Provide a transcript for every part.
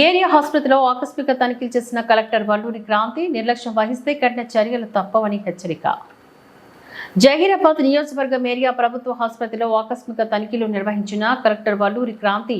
Area ఆసుపత్రిలో ఆకస్మిక తనిఖీలు చేసిన కలెక్టర్ వల్లూరి క్రాంతి నిర్లక్ష్యం వహిస్తే కఠిన చర్యలు తప్పవని హెచ్చరిక. జహీరాబాద్ నియోజకవర్గం ఏరియా ప్రభుత్వ ఆసుపత్రిలో ఆకస్మిక తనిఖీలు నిర్వహించిన కలెక్టర్ వల్లూరి క్రాంతి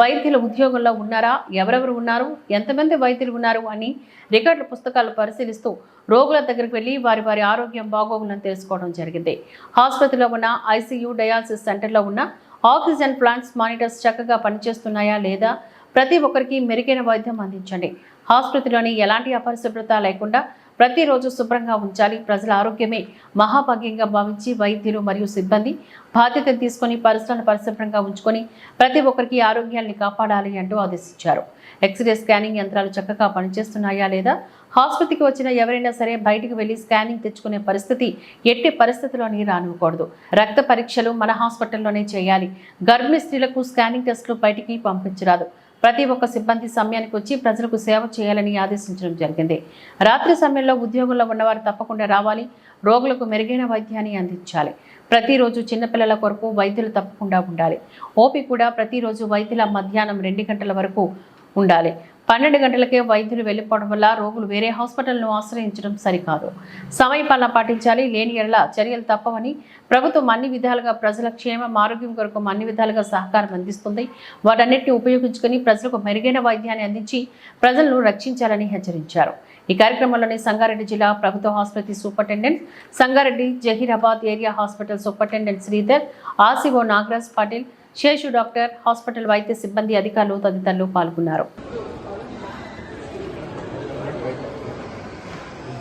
వైద్యుల ఉద్యోగంలో ఉన్నారా? ఎవరెవరు ఉన్నారు? ఎంతమంది వైద్యులు ఉన్నారు అని రికార్డుల పుస్తకాలు పరిశీలిస్తూ రోగుల దగ్గరికి వెళ్ళి వారి వారి ఆరోగ్యం బాగోగులను తెలుసుకోవడం జరిగింది. ఆసుపత్రిలో ఉన్న ఐసీయూ డయాలసిస్ సెంటర్లో ఉన్న ఆక్సిజన్ ప్లాంట్స్ మానిటర్స్ చక్కగా పనిచేస్తున్నాయా లేదా? ప్రతి ఒక్కరికి మెరుగైన వైద్యం అందించండి. ఆసుపత్రిలోని ఎలాంటి అపరిశుభ్రత లేకుండా ప్రతిరోజు శుభ్రంగా ఉంచాలి. ప్రజల ఆరోగ్యమే మహాభాగ్యంగా భావించి వైద్యులు మరియు సిబ్బంది బాధ్యత తీసుకొని పరిసరాలను పరిశుభ్రంగా ఉంచుకొని ప్రతి ఒక్కరికి ఆరోగ్యాన్ని కాపాడాలి అంటూ ఆదేశించారు. ఎక్స్రే స్కానింగ్ యంత్రాలు చక్కగా పనిచేస్తున్నాయా లేదా? ఆసుపత్రికి వచ్చిన ఎవరైనా సరే బయటికి వెళ్ళి స్కానింగ్ తెచ్చుకునే పరిస్థితి ఎట్టి పరిస్థితుల్లోని రానివ్వకూడదు. రక్త పరీక్షలు మన హాస్పిటల్లోనే చేయాలి. గర్భిణీ స్త్రీలకు స్కానింగ్ టెస్టులు బయటికి పంపించరాదు. ప్రతి ఒక్క సిబ్బంది సమయానికి వచ్చి ప్రజలకు సేవ చేయాలని ఆదేశించడం జరిగింది. రాత్రి సమయంలో ఉద్యోగంలో ఉన్నవారు తప్పకుండా రావాలి రోగులకు మెరుగైన వైద్యాన్ని అందించాలి. ప్రతిరోజు చిన్నపిల్లల కొరకు వైద్యులు తప్పకుండా ఉండాలి. ఓపి కూడా ప్రతిరోజు వైద్యుల మధ్యాహ్నం రెండు గంటల వరకు ఉండాలి. పన్నెండు గంటలకే వైద్యులు వెళ్ళిపోవడం వల్ల రోగులు వేరే హాస్పిటల్ను ఆశ్రయించడం సరికాదు. సమయపాలన పాటించాలి లేని ఎడల చర్యలు తప్పవని ప్రభుత్వం అన్ని విధాలుగా ప్రజల క్షేమం ఆరోగ్యం కొరకు అన్ని విధాలుగా సహకారం అందిస్తుంది. వాటన్నిటిని ఉపయోగించుకుని ప్రజలకు మెరుగైన వైద్యాన్ని అందించి ప్రజలను రక్షించాలని హెచ్చరించారు. ఈ కార్యక్రమంలోని సంగారెడ్డి జిల్లా ప్రభుత్వ ఆసుపత్రి superintendent Sangareddy Zaheerabad area hospital superintendent Sridhar RCO Nagaraj Patil Seshu doctor hospital వైద్య సిబ్బంది అధికారులు తదితరులు పాల్గొన్నారు.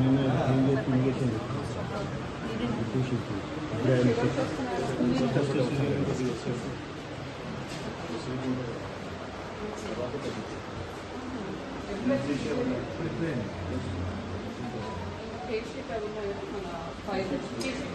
నిన్న ఏం చేసి ఇమిగ్రేషన్ చూసి ఇప్పుడే ఆయన టెస్ట్